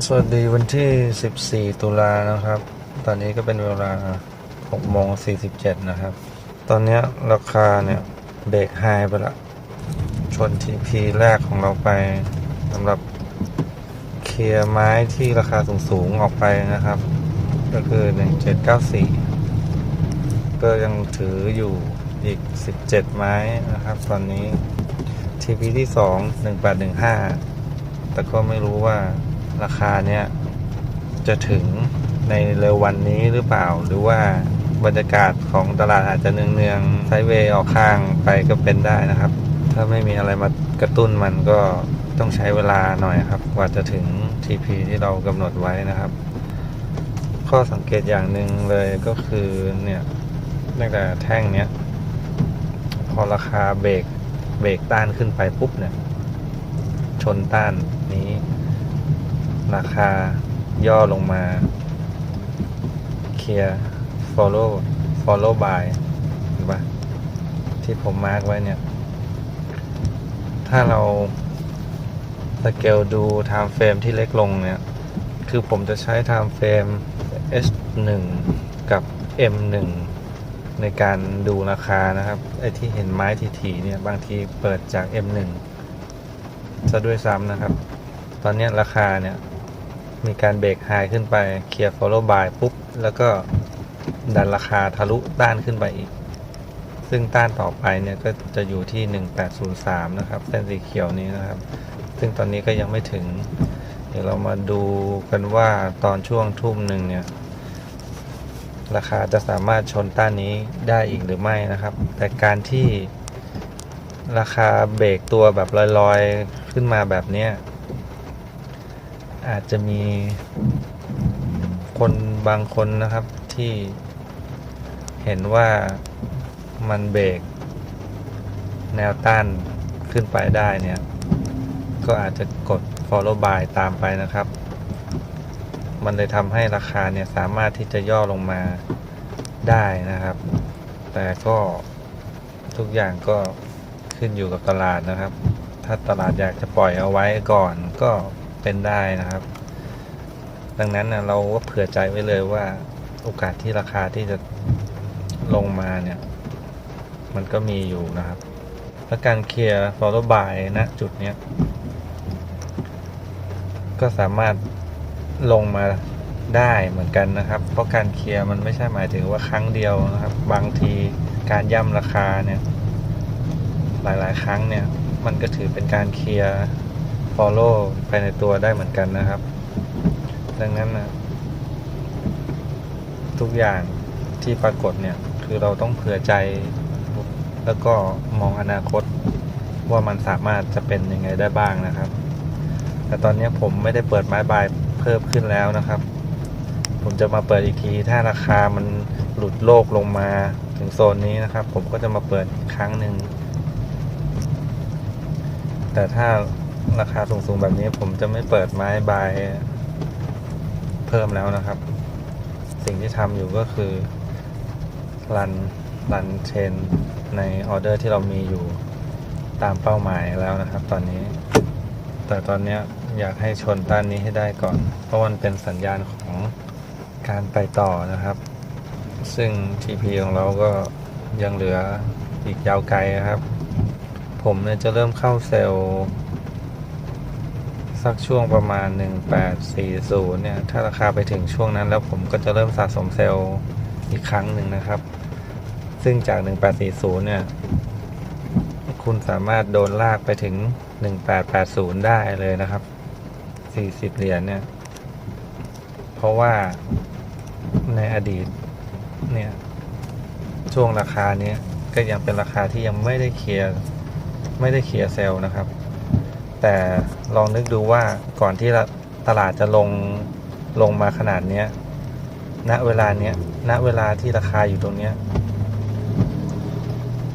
สวัสดีวันที่ 14 ตุลานะครับ ตอนนี้ก็เป็นเวลา6โมง47 นะครับ ตอนนี้ราคาเนี่ยเบรกไฮไปละ ชนทีพีแรกของเราไปสำหรับเคลียร์ไม้ที่ราคาสูง ๆ ออกไปนะครับ ก็คือ 1794 ก็ยังถืออยู่อีก 17 ไม้นะครับ ตอนนี้ TP ที่ 2 1815 แต่ก็ไม่รู้ว่า ราคาเนี้ยจะถึงในเร็ววันนี้หรือเปล่า หรือว่าบรรยากาศของตลาดอาจจะเนืองๆไซเวย์ออกข้างไปก็เป็นได้นะครับ ถ้าไม่มีอะไรมากระตุ้นมันก็ต้องใช้เวลาหน่อยครับ กว่าจะถึง TP ที่เรากำหนดไว้นะครับ ข้อสังเกตอย่างหนึ่งเลยก็คือเนี่ยตั้งแต่แท่งเนี้ยพอราคาเบรกเบรกต้านขึ้นไปปุ๊บเนี่ย ชนต้านนี้ ราคา ย่อลงมา เคลียร์ follow follow by เห็นปะที่ผมมาร์กไว้เนี่ย ถ้าเราสเกลดู time frame ที่เล็กลงเนี่ย คือผมจะใช้ time frame H1 กับ M1 ในการดูราคานะครับ ไอ้ที่เห็นไม้ทีๆเนี่ย บางทีเปิดจาก M1 ซะด้วยซ้ำนะครับ ตอนนี้ราคาเนี่ย มีการเบรกไฮขึ้นไปเคลียร์ follow by ปุ๊บ แล้วก็ดันราคาทะลุต้านขึ้นไปอีก ซึ่งต้านต่อไปเนี่ยก็จะอยู่ที่ 1803 นะครับ เส้นสีเขียวนี้นะครับ ซึ่งตอนนี้ก็ยังไม่ถึง เดี๋ยวเรามาดูกันว่าตอนช่วงทุ่มหนึ่งเนี่ย ราคาจะสามารถชนต้านนี้ได้อีกหรือไม่นะครับ แต่การที่ราคาเบรกตัวแบบลอยๆ ขึ้นมาแบบเนี้ย อาจจะมีคนบางคนนะครับที่เห็นว่ามันเบรกแนวต้านขึ้นไปได้เนี่ย ก็อาจจะกด follow by ตามไปนะครับ มันเลยทำให้ราคาเนี่ยสามารถที่จะย่อลงมาได้นะครับ แต่ก็ทุกอย่างก็ขึ้นอยู่กับตลาดนะครับ ถ้าตลาดอยากจะปล่อยเอาไว้ก่อนก็ เป็นได้นะครับ ดังนั้นนะเราก็เผื่อใจไว้เลยว่าโอกาสที่ราคาที่จะลงมาเนี่ย มันก็มีอยู่นะครับ และการเคลียร์ follow by นะจุดเนี้ย ก็สามารถลงมาได้เหมือนกันนะครับ เพราะการเคลียร์มันไม่ใช่หมายถึงว่าครั้งเดียวนะครับ บางทีการย่ำราคาเนี่ย หลาย ๆ ครั้งเนี่ย มันก็ถือเป็นการเคลียร์ follow ไปในตัวได้เหมือนกันนะครับ ดังนั้นนะทุกอย่างที่ปรากฏเนี่ย คือเราต้องเผื่อใจ แล้วก็มองอนาคตว่ามันสามารถจะเป็นยังไงได้บ้างนะครับ แต่ตอนนี้ผมไม่ได้เปิดไม้บายเพิ่มขึ้นแล้วนะครับ ผมจะมาเปิดอีกที ถ้าราคามันหลุดโลกลงมาถึงโซนนี้นะครับ ผมก็จะมาเปิดอีกครั้งหนึ่งแต่ถ้า ราคาสูงๆแบบนี้ผมจะไม่เปิดไม้บายเพิ่มแล้วนะครับ สิ่งที่ทำอยู่ก็คือรันรันเชนในออเดอร์ที่เรามีอยู่ตามเป้าหมายแล้วนะครับ ตอนนี้ แต่ตอนนี้อยากให้ชนต้านนี้ให้ได้ก่อน เพราะมันเป็นสัญญาณของการไปต่อนะครับ ซึ่ง TP ของเราก็ยังเหลืออีกยาวไกลนะครับ ผมเนี่ยจะเริ่มเข้าเซลล์ สักช่วงประมาณ 1840 เนี่ย ถ้าราคาไปถึงช่วงนั้น แล้วผมก็จะเริ่มสะสมเซลล์อีกครั้งหนึ่งนะครับ ซึ่งจาก 1840 เนี่ย คุณสามารถโดนลากไปถึง 1880 ได้เลยนะครับ 40 เหรียญเนี่ย เพราะว่าในอดีต เนี่ย ช่วงราคานี้ก็ยังเป็นราคาที่ยังไม่ได้เคลียร์ ไม่ได้เคลียร์เซลล์นะครับ แต่ลองนึกดูว่าก่อนที่ตลาดจะลงลงมาขนาดเนี้ยณเวลาเนี้ยณเวลาที่ราคาอยู่ตรงเนี้ย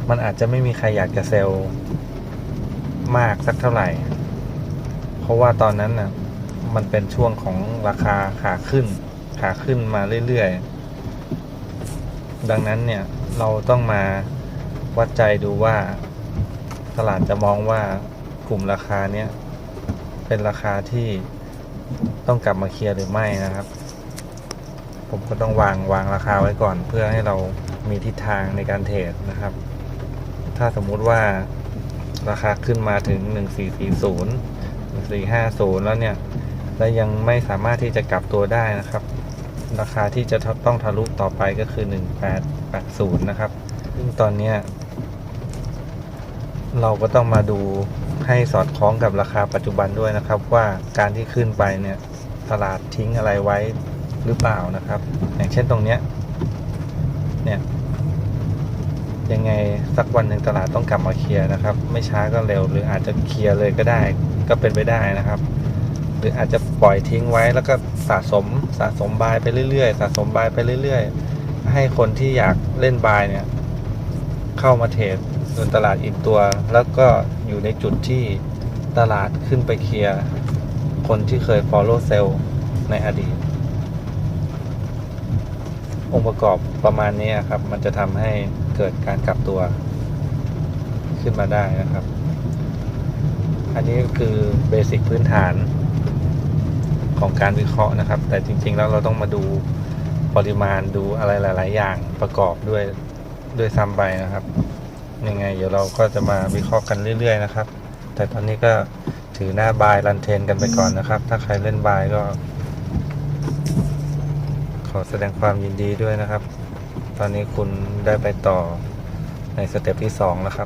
มันอาจจะไม่มีใครอยากจะเซลล์มากสักเท่าไหร่ เพราะว่าตอนนั้นน่ะ มันเป็นช่วงของราคาขาขึ้น ขาขึ้นมาเรื่อยๆ ดังนั้นเนี่ยเราต้องมาวัดใจดูว่า ตลาดจะมองว่า กลุ่มราคาเนี้ยเป็นราคาที่ต้องกลับมาเคลียร์หรือไม่นะครับ ผมก็ต้องวางวางราคาไว้ก่อน เพื่อให้เรามีทิศทางในการเทรดนะครับ ถ้าสมมุติว่าราคาขึ้นมาถึง 1440 1450 แล้วเนี่ย และยังไม่สามารถที่จะกลับตัวได้นะครับ ราคาที่จะต้องทะลุต่อไปก็คือ 1880 นะครับ ซึ่งตอนเนี้ยเราก็ต้องมาดู ให้สอดคล้องกับราคาปัจจุบันด้วยนะครับ ว่าการที่ขึ้นไปเนี่ยตลาดทิ้งอะไรไว้หรือเปล่านะครับ อย่างเช่นตรงเนี้ยเนี่ยยังไงสักวันหนึ่งตลาดต้องกลับมาเคลียร์นะครับ ไม่ช้าก็เร็ว หรืออาจจะเคลียร์เลยก็ได้ ก็เป็นไปได้นะครับ หรืออาจจะปล่อยทิ้งไว้แล้วก็สะสมสะสมบายไปเรื่อยๆ สะสมบายไปเรื่อย ๆ ให้คนที่อยากเล่นบายเนี่ย เข้ามาเทรด บนตลาดอีกตัว แล้วก็อยู่ในจุดที่ตลาดขึ้นไปเคลียร์คนที่เคย follow sell ในอดีต องค์ประกอบประมาณนี้ครับ มันจะทำให้เกิดการกลับตัวขึ้นมาได้นะครับ อันนี้ก็คือเบสิกพื้นฐานของการวิเคราะห์นะครับ แต่จริง ๆ แล้วเราต้องมาดูปริมาณดูอะไรหลาย ๆ อย่างประกอบด้วยด้วยซ้ำไปนะครับ ยังไง เดี๋ยวเราก็จะมาวิเคราะห์กันเรื่อย ๆ นะครับ แต่ตอนนี้ก็ถือหน้าบายรันเทนกันไปก่อนนะครับ ถ้าใครเล่นบายก็ ขอแสดงความยินดีด้วยนะครับ ตอนนี้คุณได้ไปต่อในสเต็ปที่สองแล้วครับ